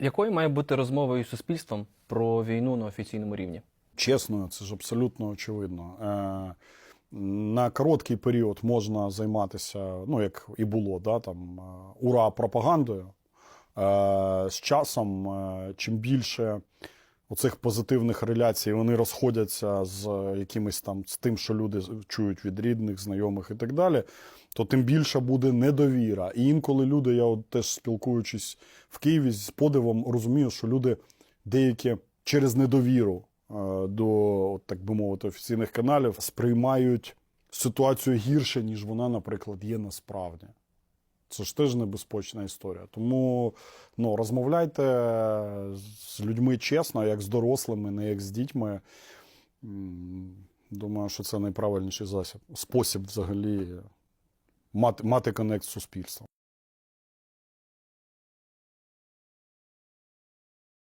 Якою має бути розмова із суспільством про війну на офіційному рівні? чесною, це ж абсолютно очевидно. Е, на короткий період можна займатися, ну як і було, да, там, е, ура пропагандою. Е, з часом, чим більше оцих позитивних реляцій вони розходяться з якимось там з тим, що люди чують від рідних, знайомих і так далі, то тим більше буде недовіра. І інколи люди, я от теж спілкуючись в Києві з подивом, розумію, що люди деякі через недовіру е, до, от, так би мовити, офіційних каналів сприймають ситуацію гірше, ніж вона, наприклад, є насправді. Це ж теж небезпечна історія. Тому ну, розмовляйте з людьми чесно, як з дорослими, не як з дітьми. Думаю, що це найправильніший засіб, спосіб взагалі мати, мати конект з суспільством.